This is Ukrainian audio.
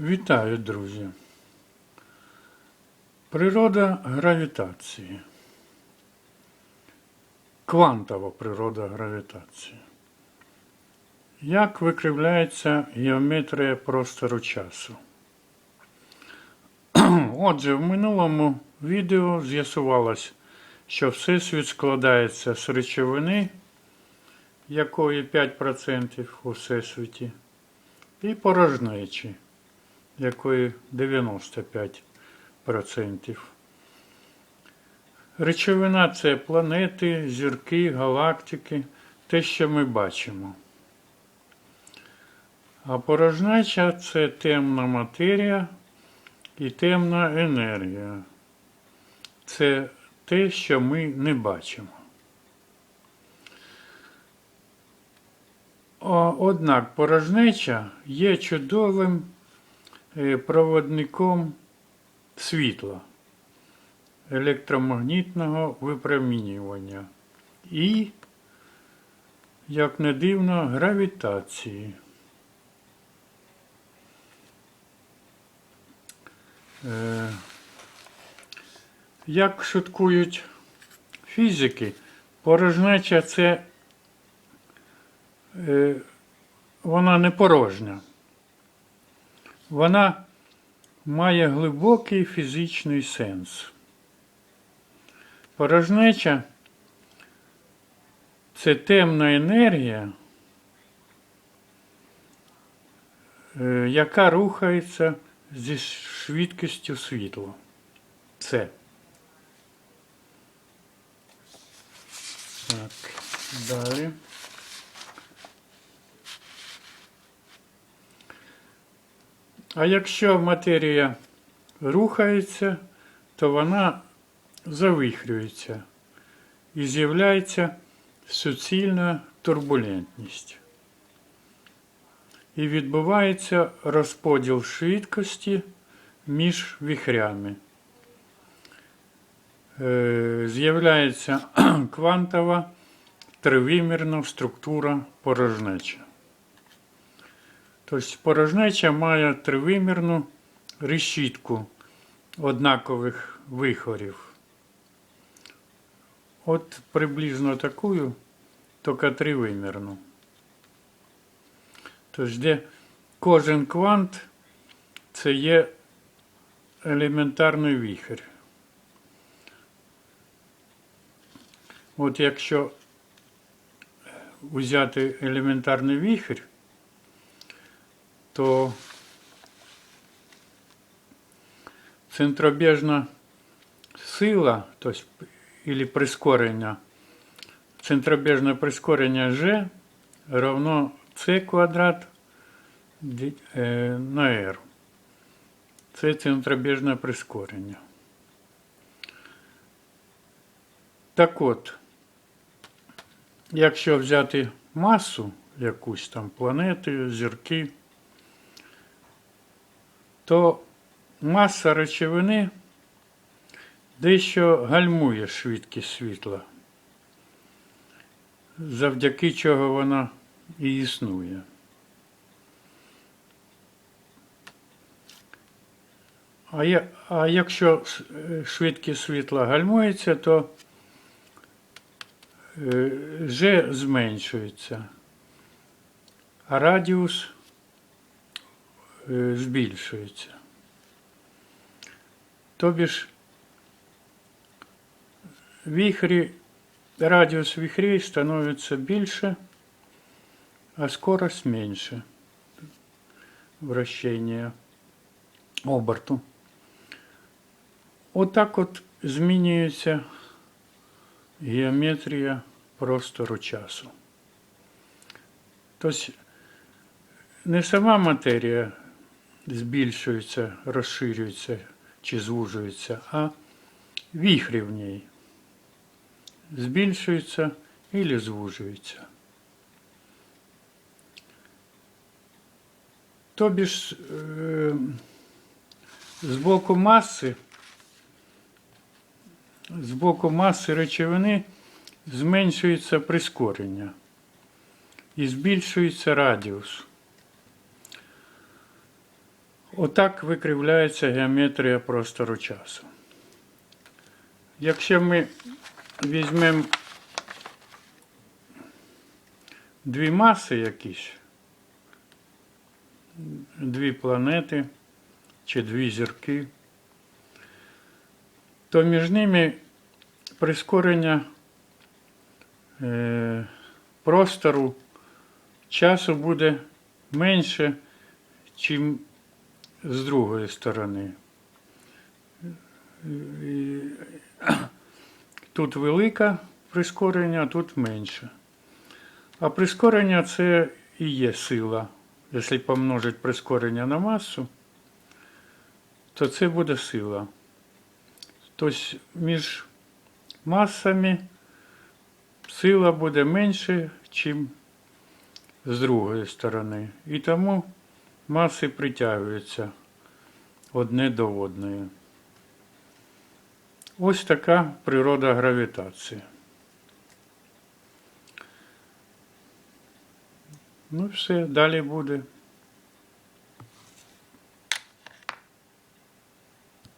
Вітаю, друзі. Природа гравітації. Квантова природа гравітації. Як викривляється геометрія простору часу? Отже, в минулому відео з'ясувалось, що Всесвіт складається з речовини, якої 5% у Всесвіті, і порожнечі, якої 95%. Речовина це планети, зірки, галактики, те, що ми бачимо. А порожнеча це темна матерія і темна енергія. Це те, що ми не бачимо. Однак порожнеча є чудовим проводником світла, електромагнітного випромінювання і, як не дивно, гравітації. Е, Як шуткують фізики, порожнеча це е, вона не порожня. Вона має глибокий фізичний сенс. Порожнеча це темна енергія, е, яка рухається зі швидкістю світла. Це. Так, далі. А якщо матерія рухається, то вона завихрюється і з'являється суцільна турбулентність. І відбувається розподіл швидкості між віхрями. Е, З'являється квантова тривимірна структура порожнеча. Тобто порожнеча має тривимірну решітку однакових вихорів. От приблизно таку, тільки тривимірну. Тобто, де кожен квант це є елементарний вихір. От якщо взяти елементарний вихір, то центробіжна сила, тобто, или прискорення, центробіжне прискорення G равно c квадрат е, на r. Це центробіжне прискорення. Так от, якщо взяти масу якусь там планети, зірки, то маса речовини дещо гальмує швидкість світла, завдяки чого вона і існує. А, якщо е, швидкість світла гальмується, то е, G зменшується, а радіус е, збільшується. Тобі ж вихрі, радіус вихрей становиться більше, а скорость меньше вращения оберту. Отак от змінюється геометрія простору часу. Тобто не сама матерія збільшується, розширюється чи звужується, а віхрі в ній збільшуються і звужуються. Тобі ж е, з боку маси, з боку маси речовини зменшується прискорення і збільшується радіус. Отак викривляється геометрія простору часу. Якщо ми візьмемо дві маси якісь, дві планети чи дві зірки, то між ними прискорення е, простору часу буде менше, чим з другої сторони. І Тут велике прискорення, а тут менше. А прискорення це і є сила. Якщо помножити прискорення на масу, то це буде сила. Тобто між масами сила буде менше, чим з другої сторони. І тому маси притягуються одне до одної. Ось така природа гравітації. Ну, все, далі буде.